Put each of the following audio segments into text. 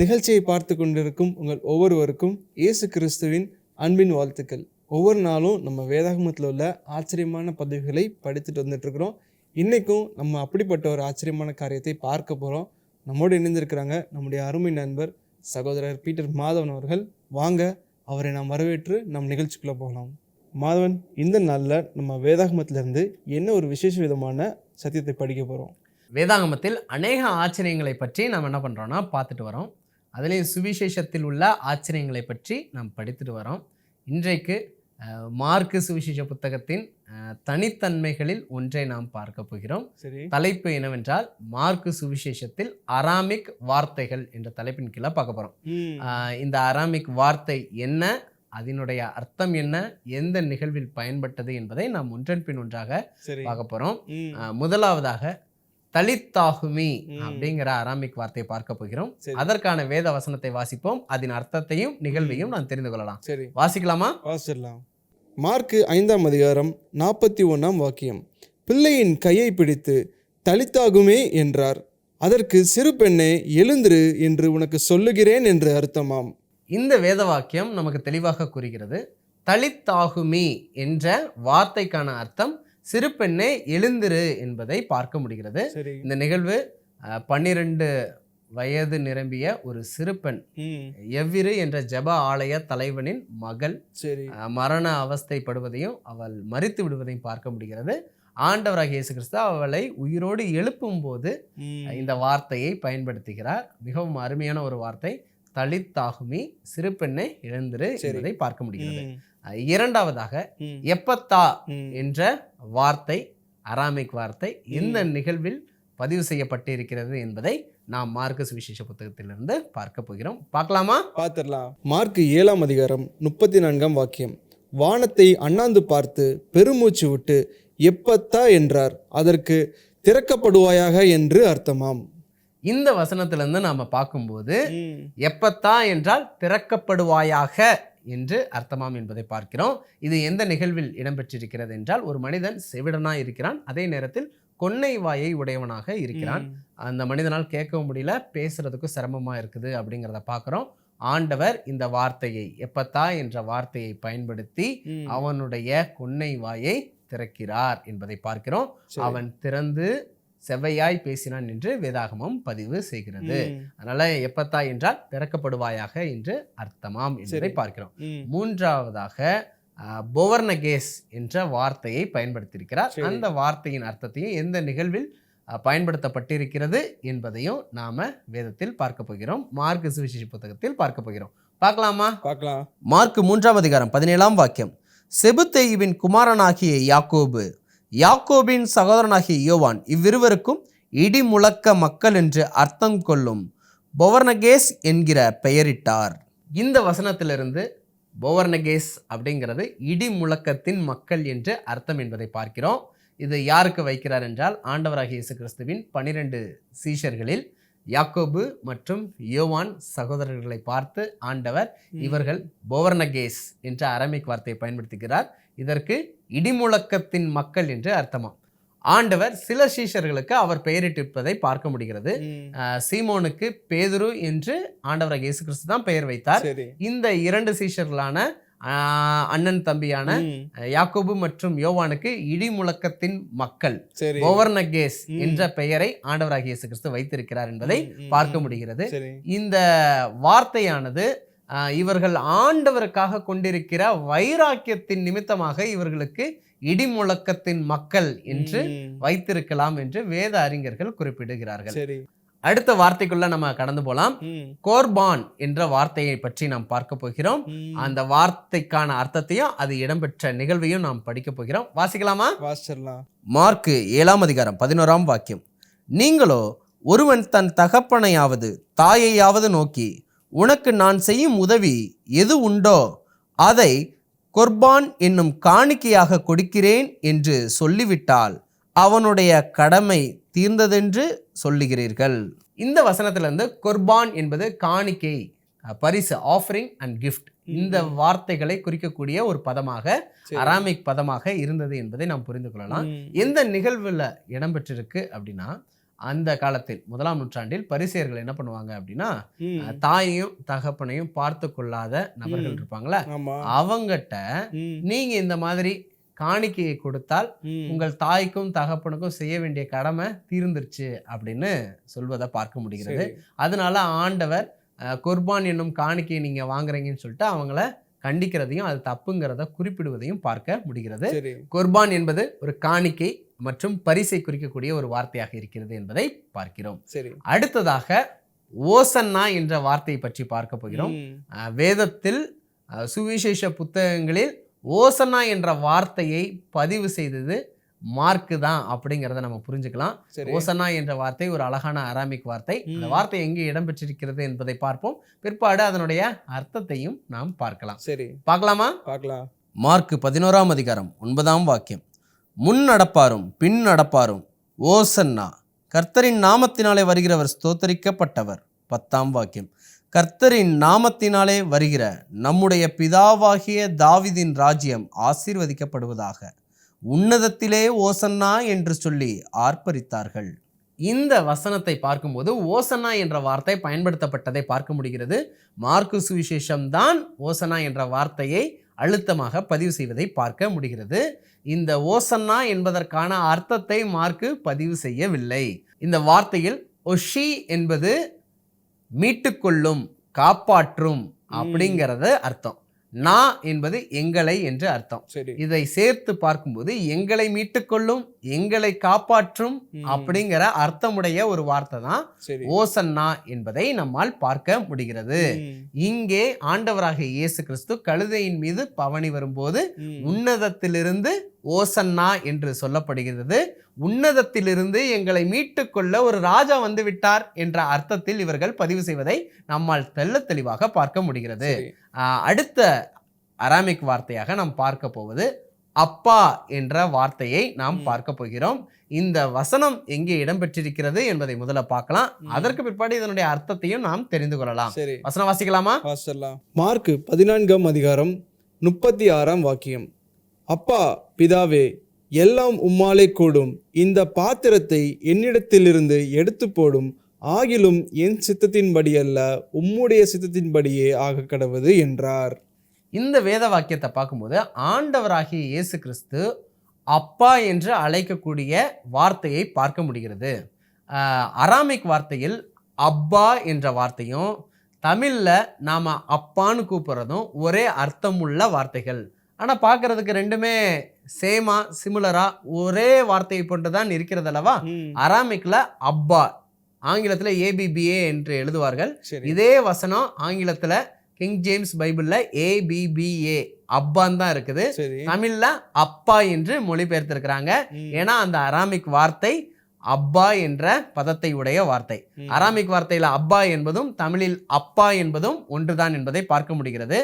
நிகழ்ச்சியை பார்த்து கொண்டிருக்கும் உங்கள் ஒவ்வொருவருக்கும் இயேசு கிறிஸ்துவின் அன்பின் வாழ்த்துக்கள். ஒவ்வொரு நாளும் நம்ம வேதாகமத்தில் உள்ள ஆச்சரியமான பதவிகளை படித்துட்டு வந்துட்டுருக்குறோம். இன்றைக்கும் நம்ம அப்படிப்பட்ட ஒரு ஆச்சரியமான காரியத்தை பார்க்க போகிறோம் நம்மோடு இணைந்திருக்கிறாங்க நம்முடைய அருமை நண்பர் சகோதரர் பீட்டர் மாதவன் அவர்கள். வாங்க அவரை நாம் வரவேற்று நம் நிகழ்ச்சிக்குள்ளே போகலாம் மாதவன் இந்த நாளில் நம்ம வேதாகமத்திலிருந்து என்ன ஒரு விசேஷ விதமான சத்தியத்தை படிக்க போகிறோம் வேதாகமத்தில் அநேக ஆச்சரியங்களை பற்றி நாம் என்ன பண்ணுறோன்னா பார்த்துட்டு வரோம். அதுலேயும் சுவிசேஷத்தில் உள்ள ஆச்சரியங்களை பற்றி நாம் படித்துட்டு வரோம். இன்றைக்கு மார்க்கு சுவிசேஷ புத்தகத்தின் தனித்தன்மைகளில் ஒன்றை நாம் பார்க்க போகிறோம். தலைப்பு என்னவென்றால் மார்க்கு சுவிசேஷத்தில் அராமிக் வார்த்தைகள் என்ற தலைப்பின் கீழே பார்க்க போகிறோம் இந்த அராமிக் வார்த்தை என்ன அதனுடைய அர்த்தம் என்ன எந்த நிகழ்வில் பயன்பட்டது என்பதை நாம் ஒன்றன் பின் ஒன்றாக பார்க்க போகிறோம் முதலாவதாக தலித்தாகுமி. அப்படிங்கிற அராமிக் வார்த்தையை பார்க்க போகிறோம். அதற்கான வேத வசனத்தை வாசிப்போம். அதன் அர்த்தத்தையும் நிகழ்வையும் நான் தெரிந்து கொள்ளலாம். சரி. வாசிக்கலாமா? வாசிடலாம் மார்க்கு ஐந்தாம் அதிகாரம் நாற்பத்தி ஒன்றாம் வாக்கியம். பிள்ளையின் கையை பிடித்து தலித்தாகுமே என்றார். அதற்கு சிறு பெண்ணே எழுந்திரு என்று உனக்கு சொல்லுகிறேன் என்று அர்த்தமாம். இந்த வேத வாக்கியம் நமக்கு தெளிவாக கூறுகிறது. தலித்தாகுமி என்ற வார்த்தைக்கான அர்த்தம் சிறு பெண்ணே எழுந்திரு என்பதை பார்க்க முடிகிறது. இந்த நிகழ்வு பன்னிரண்டு வயது நிரம்பிய ஒரு சிறு பெண் ம். எவ்விரு என்ற ஜெப ஆலய தலைவனின் மகள் மரண அவஸ்தைப்படுவதையும் அவள் மறித்து விடுவதையும் பார்க்க முடிகிறது. ஆண்டவராகிய இயேசு கிறிஸ்து அவளை உயிரோடு எழுப்பும் போது இந்த வார்த்தையை பயன்படுத்துகிறார். மிகவும் அருமையான ஒரு வார்த்தை. தலித்தாகுமி சிறு பெண்ணை இழந்திரு. என்பதை பார்க்க முடிகிறது. இரண்டாவதாக எப்பத்தா. என்ற வார்த்தை அராமிக் வார்த்தை இந்த நிகழ்வில் பதிவு செய்யப்பட்டிருக்கிறது என்பதை நாம் மார்க்க சுவிசேஷ புத்தகத்திலிருந்து பார்க்க போகிறோம். பார்க்கலாமா? பார்த்துடலாம். மார்க்கு ஏழாம் அதிகாரம் முப்பத்தி நான்காம் வாக்கியம். வானத்தை அண்ணாந்து பார்த்து பெருமூச்சு விட்டு எப்பத்தா என்றார். அதற்கு திறக்கப்படுவாயாக என்று அர்த்தமாம். இந்த வசனத்திலிருந்து நாம பார்க்கும்போது எப்பத்தா என்றால் திறக்கப்படுவாயாக என்று அர்த்தமாம் என்பதை பார்க்கிறோம். இது எந்த நிகழ்வில் இடம்பெற்றிருக்கிறது என்றால் ஒரு மனிதன் செவிடனா இருக்கிறான் அதே நேரத்தில் கொன்னை வாயை உடையவனாக இருக்கிறான். அந்த மனிதனால் கேட்கவும் முடியல பேசுறதுக்கும் சிரமமா இருக்குது அப்படிங்கிறத பார்க்குறோம். ஆண்டவர் இந்த வார்த்தையை எப்பத்தா என்ற வார்த்தையை பயன்படுத்தி. அவனுடைய கொன்னை வாயை திறக்கிறார் என்பதை பார்க்கிறோம். அவன் திறந்து செவ்வையாய் பேசினான் என்று வேதாகமம் பதிவு செய்கிறது. அதனால எப்பத்தா என்றால் திறக்கப்படுவாயாக என்று அர்த்தமாம் என்பதை. பார்க்கிறோம். மூன்றாவதாக பொவர்னகேஸ் என்ற வார்த்தையை பயன்படுத்தியிருக்கிறார். அந்த வார்த்தையின் அர்த்தத்தையும் எந்த நிகழ்வில் பயன்படுத்தப்பட்டிருக்கிறது என்பதையும் நாம வேதத்தில் பார்க்க போகிறோம். மார்க் சுவிசேஷ புத்தகத்தில் பார்க்க போகிறோம். பார்க்கலாமா? பார்க்கலாம். மார்க் மூன்றாம் அதிகாரம் பதினேழாம் வாக்கியம். செபுத்தேயுவின் குமாரனாகிய யாக்கோபு யாக்கோபின் சகோதரனாகிய யோவான் இவ்விருவருக்கும் இடி முழக்க மக்கள் என்று அர்த்தம் கொள்ளும். பொவர்னகேஸ் என்கிற பெயரிட்டார். இந்த வசனத்திலிருந்து பொவர்னகேஸ் அப்படிங்கிறது இடி முழக்கத்தின் மக்கள் என்று அர்த்தம் என்பதை பார்க்கிறோம். இது யாருக்கு வைக்கிறார் என்றால் ஆண்டவராகிய இயேசு கிறிஸ்துவின் பனிரெண்டு சீஷர்களில் யாக்கோபு மற்றும் யோவான் சகோதரர்களை பார்த்து ஆண்டவர் இவர்கள் போவர்னகேஸ் என்ற அரமிக் வார்த்தையை பயன்படுத்துகிறார். இதற்கு இடிமுழக்கத்தின் மக்கள் என்று அர்த்தமாம். ஆண்டவர் சில சீஷர்களுக்கு அவர் பெயரிட்டிருப்பதை பார்க்க முடிகிறது. சீமோனுக்கு பேதுரு என்று ஆண்டவராக இயேசு கிறிஸ்து தான் பெயர் வைத்தார். இந்த இரண்டு சீஷர்களான அண்ணன் தம்பியான யாக்கோபு மற்றும் யோவானுக்கு இடிமுழக்கத்தின் மக்கள் சரி. போவர்னகேஸ் ம். என்ற பெயரை ஆண்டவராகிய இயேசு கிறிஸ்து வைத்திருக்கிறார் என்பதை பார்க்க. முடிகிறது. இந்த வார்த்தையானது இவர்கள் ஆண்டவருக்காக கொண்டிருக்கிற வைராக்கியத்தின் நிமித்தமாக இவர்களுக்கு இடிமுழக்கத்தின் மக்கள் என்று வைத்திருக்கலாம் என்று வேத அறிஞர்கள் குறிப்பிடுகிறார்கள். அடுத்த வார்த்தைக்குள்ள நம்ம கடந்து போலாம். கோர்பான் என்ற வார்த்தையை பற்றி நாம் பார்க்க போகிறோம். அந்த வார்த்தைக்கான அர்த்தத்தையும் அது இடம்பெற்ற நிகழ்வையும் நாம் படிக்க போகிறோம். வாசிக்கலாமா? வாசிச்சிடலாம். மார்க்கு ஏழாம் அதிகாரம் பதினோராம் வாக்கியம். நீங்களோ ஒருவன் தன் தகப்பனையாவது தாயையாவது நோக்கி உனக்கு நான் செய்யும் உதவி எது உண்டோ அதை கொர்பான் என்னும் காணிக்கையாக கொடுக்கிறேன் என்று சொல்லிவிட்டால் அவனுடைய கடமை தீர்ந்ததென்று சொல்லுகிறீர்கள் இந்த வசனத்திலிருந்து கொர்பான் என்பது காணிக்கை பரிசு ஆஃபரிங் அண்ட் கிஃப்ட் இந்த வார்த்தைகளை குறிக்கக்கூடிய ஒரு பதமாக. அராமிக் பதமாக இருந்தது என்பதை நாம் புரிந்து கொள்ளலாம் எந்த நிகழ்வில் இடம்பெற்றிருக்கு அப்படின்னா அந்த காலத்தில் முதலாம் நூற்றாண்டில் பரிசேயர்கள் என்ன பண்ணுவாங்க அப்படின்னா. தாயையும் தகப்பனையும் பார்த்து கொள்ளாத நபர்கள். இருப்பாங்களே அவங்ககிட்ட. நீங்க இந்த மாதிரி காணிக்கையை கொடுத்தால். உங்கள் தாய்க்கும் தகப்பனுக்கும் செய்ய வேண்டிய கடமை தீர்ந்துருச்சு அப்படின்னு சொல்வதை பார்க்க முடிகிறது. அதனால ஆண்டவர் குர்பான் என்னும் காணிக்கையை நீங்க வாங்குறீங்கன்னு சொல்லிட்டு அவங்கள கண்டிக்கிறதையும் அது தப்புங்கிறத குறிப்பிடுவதையும் பார்க்க முடிகிறது. குர்பான் என்பது ஒரு காணிக்கை மற்றும் பரிசை குறிக்கக்கூடிய ஒரு வார்த்தையாக இருக்கிறது என்பதை பார்க்கிறோம். அடுத்ததாக ஓசன்னா என்ற வார்த்தையை பற்றி பார்க்க போகிறோம். வேதத்தில் சுவிசேஷ புத்தகங்களில் ஓசன்னா என்ற வார்த்தையை பதிவு செய்தது மார்க்கு தான் அப்படிங்கிறத நம்ம புரிஞ்சுக்கலாம். சரி. ஓசன்னா என்ற வார்த்தை ஒரு அழகான அராமிக் வார்த்தை. அந்த. வார்த்தை எங்கே இடம்பெற்றிருக்கிறது என்பதை பார்ப்போம். பிற்பாடு அதனுடைய அர்த்தத்தையும் நாம் பார்க்கலாம். சரி. பார்க்கலாமா? பார்க்கலாம். மார்க் பதினோராம் அதிகாரம் ஒன்பதாம் வாக்கியம். முன் நடப்பாரும் பின் நடப்பாரும் ஓசன்னா. கர்த்தரின் நாமத்தினாலே வருகிறவர் ஸ்தோத்தரிக்கப்பட்டவர். பத்தாம் வாக்கியம். கர்த்தரின் நாமத்தினாலே வருகிற நம்முடைய பிதாவாகிய தாவிதின் ராஜ்யம் ஆசீர்வதிக்கப்படுவதாக உன்னதத்திலே ஓசன்னா என்று சொல்லி ஆர்ப்பரித்தார்கள். இந்த வசனத்தை பார்க்கும்போது ஓசனா என்ற வார்த்தை பயன்படுத்தப்பட்டதை பார்க்க முடிகிறது. மார்க்கு சுவிசேஷம் தான் ஓசனா என்ற வார்த்தையை அழுத்தமாக பதிவு செய்வதை பார்க்க முடிகிறது. இந்த ஓசன்னா என்பதற்கான அர்த்தத்தை மார்க்கு பதிவு செய்யவில்லை. இந்த வார்த்தையில் ஒஷி என்பது மீட்டுக்கொள்ளும் காப்பாற்றும் அப்படிங்கிறது அர்த்தம் நா என்பது எங்களை என்று அர்த்தம் இதை சேர்த்து பார்க்கும்போது எங்களை மீட்டுக்கொள்ளும் எங்களை காப்பாற்றும். அப்படிங்கிற அர்த்தமுடைய ஒரு வார்த்தை தான் ஓசன்னா என்பதை நம்மால் பார்க்க முடிகிறது. இங்கே ஆண்டவராகிய இயேசு கிறிஸ்து கழுதையின் மீது பவனி வரும்போது. உன்னதத்திலிருந்து ஓசன்னா என்று சொல்லப்படுகிறது. உன்னதத்திலிருந்து எங்களை மீட்டுக்கொள்ள ஒரு ராஜா வந்து விட்டார் என்ற அர்த்தத்தில் இவர்கள் பதிவு செய்வதை நம்மால் தெள்ளத் தெளிவாக பார்க்க முடிகிறது. அடுத்த அராமிக் வார்த்தையாக நாம் பார்க்க போவது அப்பா என்ற வார்த்தையை நாம். பார்க்க போகிறோம். இந்த வசனம் எங்கே இடம்பெற்றிருக்கிறது என்பதை முதல்ல பார்க்கலாம். அதற்கு பிற்பாடு இதனுடைய அர்த்தத்தையும் நாம் தெரிந்து கொள்ளலாம். சரி. வசனம் வாசிக்கலாமா? மார்க் பதினான்காம் அதிகாரம் முப்பத்தி ஆறாம் வாக்கியம். அப்பா பிதாவே எல்லாம் உம்மாலே கூடும். இந்த பாத்திரத்தை என்னிடத்திலிருந்து எடுத்து போடும். ஆகிலும் என் சித்தத்தின்படி அல்ல உம்முடைய சித்தத்தின்படியே ஆக கடவுது என்றார். இந்த வேத வாக்கியத்தை பார்க்கும்போது ஆண்டவராகிய இயேசு கிறிஸ்து அப்பா என்று அழைக்கக்கூடிய வார்த்தையை பார்க்க முடிகிறது. அராமிக் வார்த்தையில் அப்பா என்ற வார்த்தையும் தமிழில் நாம் அப்பான்னு கூப்பிட்றதும் ஒரே அர்த்தமுள்ள வார்த்தைகள். ஆனால் பார்க்குறதுக்கு ரெண்டுமே சேமா சிமிலரா ஒரே வார்த்தையை போன்று தான் இருக்கிறது அல்லவா அராமிக்ல அப்பா. ஆங்கிலத்தில் ஏபிபிஏ என்று எழுதுவார்கள். இதே வசனம் ஆங்கிலத்துல கிங் ஜேம்ஸ் பைபிள்ல ஏபிபிஏ அப்பான் தான் இருக்குது. தமிழ்ல அப்பா என்று மொழிபெயர்த்திருக்கிறாங்க. ஏன்னா அந்த அராமிக் வார்த்தை அப்பா என்ற பதத்தை உடைய வார்த்தை. அராமிக் வார்த்தையில அப்பா என்பதும் தமிழில் அப்பா என்பதும் ஒன்றுதான் என்பதை பார்க்க முடிகிறது.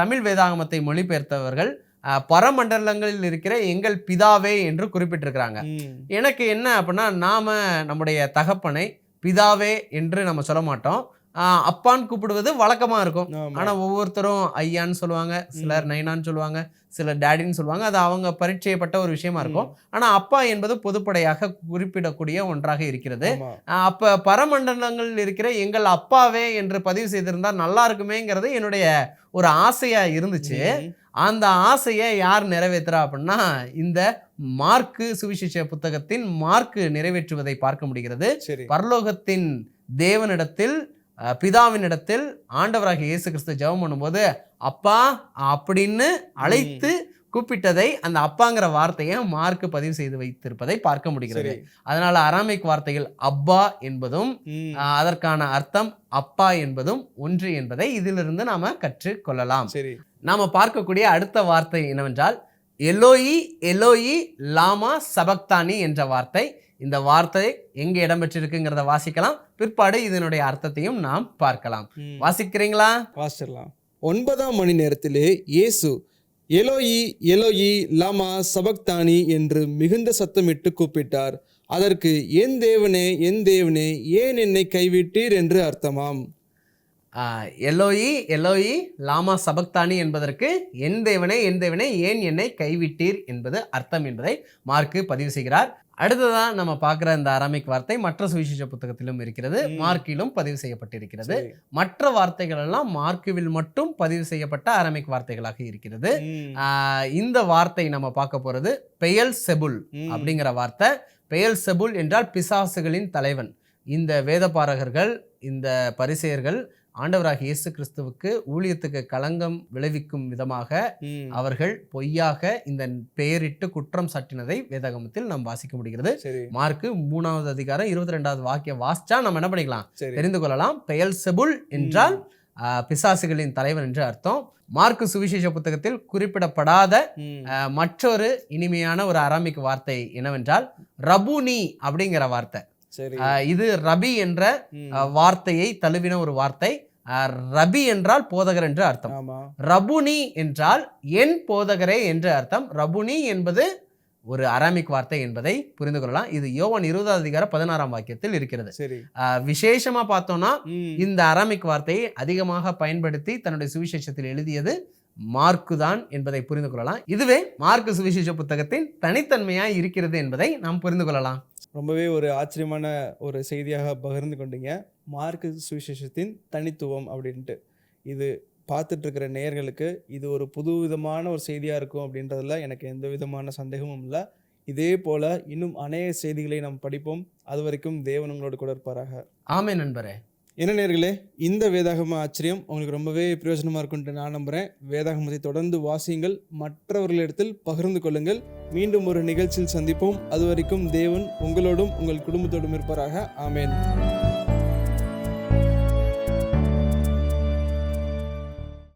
தமிழ் வேதாகமத்தை மொழிபெயர்த்தவர்கள் பரமண்டலங்களில் இருக்கிற எங்கள் பிதாவே என்று குறிப்பிட்டிருக்கிறாங்க. எனக்கு என்ன அப்படின்னா நாம நம்முடைய தகப்பனை பிதாவே என்று நம்ம சொல்ல மாட்டோம். அப்பான்னு கூப்பிடுவது வழக்கமா இருக்கும். ஆமா. ஆனா ஒவ்வொருத்தரும் ஐயான்னு சொல்லுவாங்க சிலர் நைனான்னு சொல்லுவாங்க சிலர் டேடின்னு சொல்லுவாங்க. அது அவங்க பரிச்சயப்பட்ட ஒரு விஷயமா இருக்கும். ஆனா அப்பா என்பது பொதுப்படையாக குறிப்பிடக்கூடிய ஒன்றாக இருக்கிறது. அப்ப பரமண்டலங்களில் இருக்கிற எங்கள் அப்பாவே என்று பதிவு செய்திருந்தா நல்லா இருக்குமேங்கிறது என்னுடைய ஒரு ஆசையா இருந்துச்சு. அந்த ஆசையை யார் நிறைவேற்றுறா அப்படின்னா இந்த மார்க்கு சுவிசேஷ புத்தகத்தின் மார்க்கு நிறைவேற்றுவதை பார்க்க முடிகிறது. பரலோகத்தின் தேவனிடத்தில் பிதாவினிடத்தில் ஆண்டவராகிய இயேசு கிறிஸ்து ஜெபம் பண்ணும்போது அப்பா அப்படின்னு அழைத்து கூப்பிட்டதை அந்த அப்பாங்கிற வார்த்தையை மார்க்கு பதிவு செய்து வைத்திருப்பதை பார்க்க முடிகிறது. அதனால அராமிக் வார்த்தைகள் அப்பா என்பதும் அதற்கான அர்த்தம் அப்பா என்பதும் ஒன்று என்பதை இதிலிருந்து நாம கற்றுக்கொள்ளலாம். நாம பார்க்கக்கூடிய அடுத்த வார்த்தை என்னவென்றால் எலோயி எலோயி லாமா சபக்தானி என்ற வார்த்தை. இந்த வார்த்தை எங்கே இடம்பெற்றிருக்குங்கிறத வாசிக்கலாம். பிற்பாடு இதனுடைய அர்த்தத்தையும் நாம் பார்க்கலாம். வாசிக்கிறீங்களா? வாசிடலாம் ஒன்பதாம் மணி நேரத்திலே இயேசு எலோயி எலோயி லாமா சபக்தானி என்று மிகுந்த சத்தமிட்டு கூப்பிட்டார். அதற்கு என் தேவனே என் தேவனே ஏன் என்னை கைவிட்டீர்? என்று அர்த்தமாம். எலோயி எலோயி லாமா சபக்தானி என்பதற்கு என் தேவனே என் தேவனே ஏன் என்னை கைவிட்டீர்? என்பது அர்த்தம் என்பதை மார்க்கு பதிவு செய்கிறார். அடுத்ததான் நம்ம பார்க்குற இந்த அராமிக் வார்த்தை மற்ற சுவிசேஷ புத்தகத்திலும் இருக்கிறது. மார்க்கிலும் பதிவு செய்யப்பட்டிருக்கிறது. மற்ற வார்த்தைகள் எல்லாம் மார்க்குவில் மட்டும் பதிவு செய்யப்பட்ட அரமிக் வார்த்தைகளாக இருக்கிறது இந்த வார்த்தை நம்ம பார்க்க போறது பெயல் செபுல். அப்படிங்கிற வார்த்தை பெயல் செபுல் என்றால் பிசாசுகளின் தலைவன் இந்த வேதபாரகர்கள் இந்த பரிசெயர்கள் ஆண்டவராகிய இயேசு கிறிஸ்துவுக்கு ஊழியத்துக்கு களங்கம் விளைவிக்கும் விதமாக. அவர்கள் பொய்யாக இந்த பெயரிட்டு குற்றம் சாட்டினதை வேதாகமத்தில் நாம் வாசிக்க முடிகிறது. மார்க்கு மூணாவது அதிகாரம் இருபத்தி ரெண்டாவது வாக்கியம் வாசிச்சா நம்ம என்ன பண்ணிக்கலாம்? தெரிந்து கொள்ளலாம். பெயல் செபுல் என்றால் பிசாசுகளின் தலைவன் என்று அர்த்தம். மார்க்கு சுவிசேஷ புத்தகத்தில் குறிப்பிடப்படாத மற்றொரு இனிமையான ஒரு அராமிக் வார்த்தை என்னவென்றால் ரபுனி அப்படிங்கிற வார்த்தை. இது ரபி என்ற வார்த்தையை தழுவின ஒரு வார்த்தை. ரபி என்றால் போதகர் என்று அர்த்தம். ரபுனி என்றால் என் போதகரே என்று அர்த்தம். ரபுனி என்பது ஒரு அராமிக் வார்த்தை என்பதை புரிந்து கொள்ளலாம். இது யோவான் இருபதாவது அதிகாரம் பதினாறாம் வாக்கியத்தில் இருக்கிறது. விசேஷமா பார்த்தோம்னா. இந்த அராமிக் வார்த்தையை அதிகமாக பயன்படுத்தி தன்னுடைய சுவிசேஷத்தில் எழுதியது மார்க்கு தான் என்பதை புரிந்து கொள்ளலாம். இதுவே மார்க்கு சுவிசேஷ புத்தகத்தின் தனித்தன்மையாய் இருக்கிறது என்பதை நாம் புரிந்து கொள்ளலாம். ரொம்பவே ஒரு ஆச்சரியமான ஒரு செய்தியாக பகிர்ந்து கொண்டீங்க. மார்க்கு சுவிசேஷத்தின் தனித்துவம் அப்படின்ட்டு. இது பார்த்துட்ருக்கிற நேயர்களுக்கு இது ஒரு புது விதமான ஒரு செய்தியாக இருக்கும் அப்படின்றதுல எனக்கு எந்த விதமான சந்தேகமும் இல்லை. இதே போல் இன்னும் அநேக செய்திகளை நாம் படிப்போம். அது வரைக்கும் தேவன் உங்களோடு கூட இருப்பாராக. ஆமே நண்பரே. என்ன நேர்களே இந்த வேதாகம ஆச்சரியம் உங்களுக்கு ரொம்பவே பிரயோஜனமாக இருக்கும்ட்டு நான் நம்புகிறேன் வேதாகமத்தை தொடர்ந்து வாசியுங்கள். மற்றவர்களிடத்தில் பகிர்ந்து கொள்ளுங்கள். மீண்டும் ஒரு நிகழ்ச்சியில் சந்திப்போம். அது வரைக்கும் தேவன் உங்களோடும் உங்கள் குடும்பத்தோடும் இருப்பாராக. ஆமேன்.